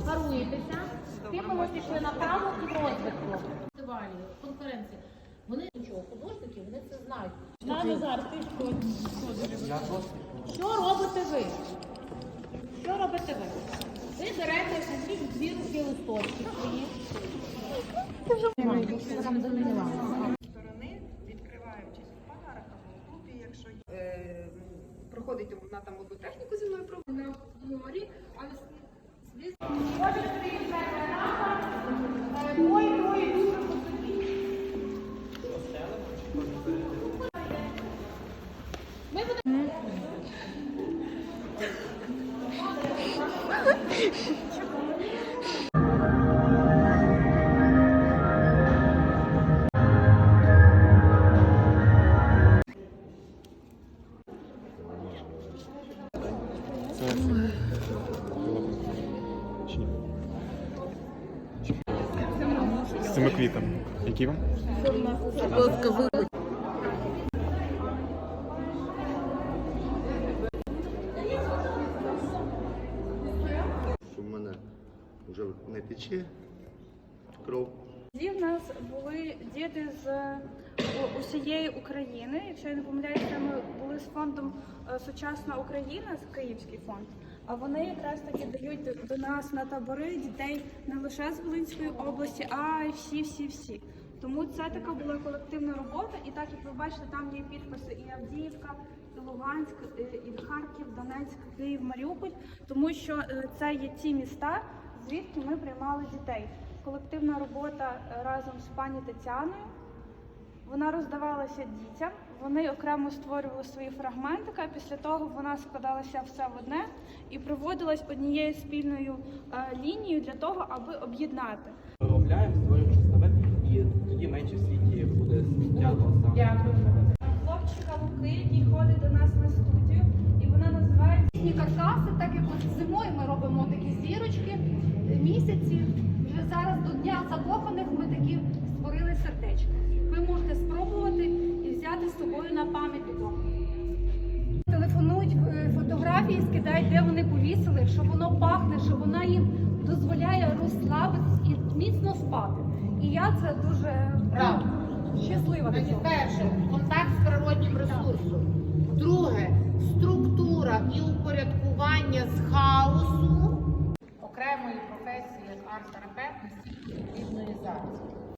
паруєтеся, типу ви пішли направо і розвитку. Фестивалі, конференції. Вони нічого, художники, вони це знають. На Назар, ти що робите ви? Що робите ви? Ви берете візьміть дві руки листочки свої. Замінила. сторони, відкриваючись в або в групі, якщо е, проходить вона там одну техніку зі мною пробує на морі, але Це Чи ні? З цими квітами. Які вам? що в мене вже не тече кров. Тоді в нас були діти з е, усієї України. Якщо я не помиляюся, ми були з фондом е, Сучасна Україна, Київський фонд. А вони якраз таки дають до- нас на табори дітей не лише з Волинської області, а й всі, всі, всі. Тому це така була колективна робота, і так як ви бачите, там є підписи і Авдіївка, і Луганськ, і і Харків, Донецьк, Київ, Маріуполь, тому що е, це є ті міста, звідки ми приймали дітей. Колективна робота е, разом з пані Тетяною. Вона роздавалася дітям, вони окремо створювали свої фрагментики, а після того вона складалася все в одне і проводилась однією спільною е, лінією для того, аби об'єднати. Виробляємо, створюємо ставок, і тоді менше в світі буде сміття. Дякую. Хлопчика Луки, який ходить до нас на студію, і вона називається Різні каркаси, так як от зимою ми робимо такі зірочки місяці. Скидають, де вони повісили, що воно пахне, що вона їм дозволяє розслабитись і міцно спати. І я це дуже Правда. щаслива. до цього. перше, контакт з природнім ресурсом. Друге, структура і упорядкування з хаосу окремої професії як арт-терапевт настільки потрібної зараз.